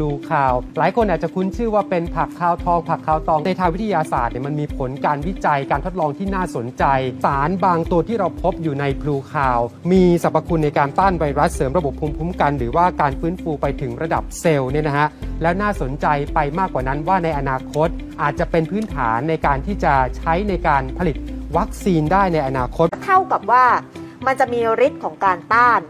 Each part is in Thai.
ลูคาว หลายคนอาจจะคุ้นชื่อว่าเป็นผักคาวทอง ผักคาวตอง ในทางวิทยาศาสตร์เนี่ยมันมีผลการวิจัยการทดลองที่น่าสนใจ สารบางตัวที่เราพบอยู่ในบลูคาว มีสรรพคุณในการต้านไวรัสเสริมระบบภูมิคุ้มกัน หรือว่าการฟื้นฟูไปถึงระดับเซลล์เนี่ยนะฮะแล้วน่าสนใจไปมากกว่านั้นว่าในอนาคต อาจจะเป็นพื้นฐานในการที่จะใช้ในการผลิตวัคซีนได้ในอนาคต เท่ากับว่ามันจะมีฤทธิ์ของการต้าน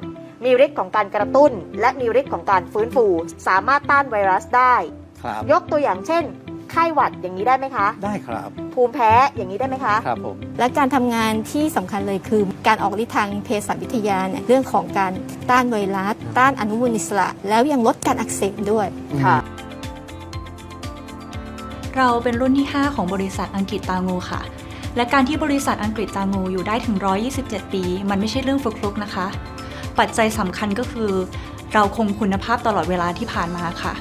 มีฤทธิ์ของการกระตุ้น และมีฤทธิ์ของการฟื้นฟู สามารถต้านไวรัสได้ ครับ ยกตัวอย่างเช่น ไข้หวัดอย่างนี้ได้ไหมคะ ได้ครับภูมิแพ้อย่างนี้ได้ไหมคะ ครับผม และการทำงานที่สำคัญเลยคือ การออกฤทธิ์ทางเภสัชวิทยาเนี่ยเรื่องของการต้านไวรัส ต้านอนุมูลอิสระ แล้วยังลดการอักเสบด้วย ค่ะ เราเป็นรุ่นที่ 5 ของบริษัทอังกฤษตางูค่ะ และการที่บริษัทอังกฤษตางูอยู่ได้ถึง 127 ปี มันไม่ใช่เรื่องฟลุกๆนะคะ ปัจจัยสำคัญก็คือ เราคงคุณภาพตลอดเวลาที่ผ่านมาค่ะ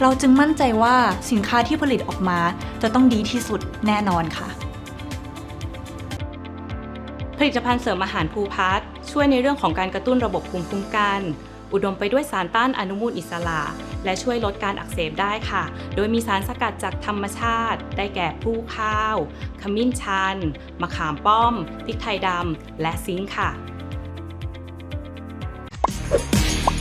เราจึงมั่นใจว่าสินค้าที่ผลิตออกมาจะต้องดีที่สุดแน่นอนค่ะ ผลิตภัณฑ์เสริมอาหารภูพัฒช่วยในเรื่องของการกระตุ้นระบบภูมิคุ้มกัน อุดมไปด้วยสารต้านอนุมูลอิสระ และช่วยลดการอักเสบได้ค่ะ โดยมีสารสกัดจากธรรมชาติ ได้แก่พลูข้าว ขมิ้นชัน มะขามป้อมพริกไทยดำและซิงค์ค่ะ Thank you.